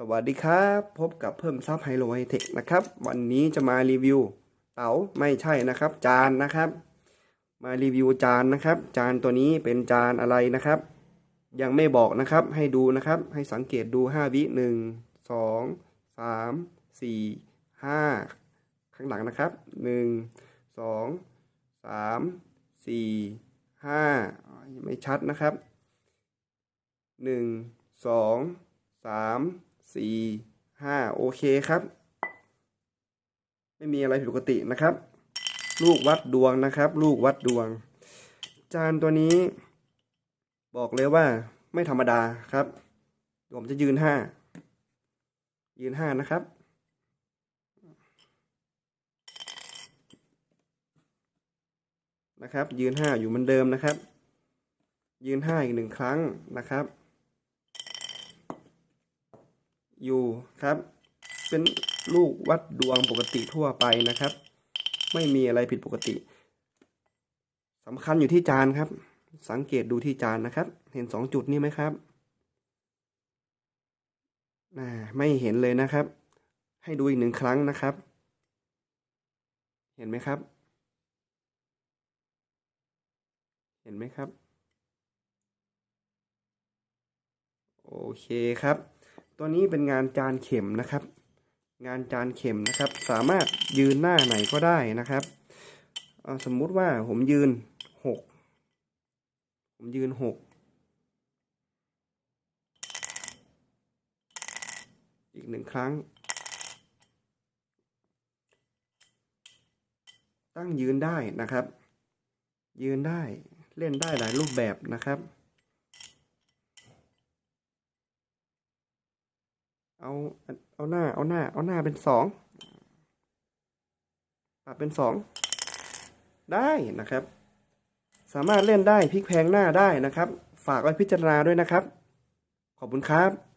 สวัสดีครับ พบกับเพิ่มซับไฮโลไฮเทคนะครับ วันนี้จะมารีวิวเต๋าไม่ใช่นะครับ จานนะครับ มารีวิวจานนะครับ จานตัวนี้เป็นจานอะไรนะครับ ยังไม่บอกนะครับให้ดูนะครับ ให้สังเกตดู5วิหนึ่งสองสามสี่ห้าข้างหลังนะครับหนึ่งสองสามสี่ห้าไม่ชัดนะครับหนึ่งสองสาม สี่ห้าโอเคครับ ไม่มีอะไรผิดปกตินะครับ ลูกวัดดวงนะครับ ลูกวัดดวง จานตัวนี้ บอกเลยว่าไม่ธรรมดาครับผมจะยืนห้ายืนห้านะครับนะครับ ยืนห้าอยู่เหมือนเดิมนะครับ ยืนห้าอีกหนึ่งครั้งนะครับ อยู่ครับ เป็นลูกวัดดวงปกติทั่วไปนะครับ ไม่มีอะไรผิดปกติสำคัญอยู่ที่จานครับ สังเกตดูที่จานนะครับ เห็นสองจุดนี้ไหมครับไม่เห็นเลยนะครับ ให้ดูอีกหนึ่งครั้งนะครับ เห็นไหมครับ เห็นไหมครับ โอเคครับ ตัวนี้เป็นงานจานเข็มนะครับ งานจานเข็มนะครับ สามารถยืนหน้าไหนก็ได้นะครับเอาสมมุติว่าผมยืนหกผมยืนหกอีกหนึ่งครั้ง ตั้งยืนได้นะครับ ยืนได้เล่นได้หลายรูปแบบนะครับ เอาเอาหน้าเอาหน้า เอาหน้าเป็นสองปรับเป็นสองได้นะครับ สามารถเล่นได้พลิกแพงหน้าได้นะครับ ฝากไว้พิจารณาด้วยนะครับ ขอบคุณครับ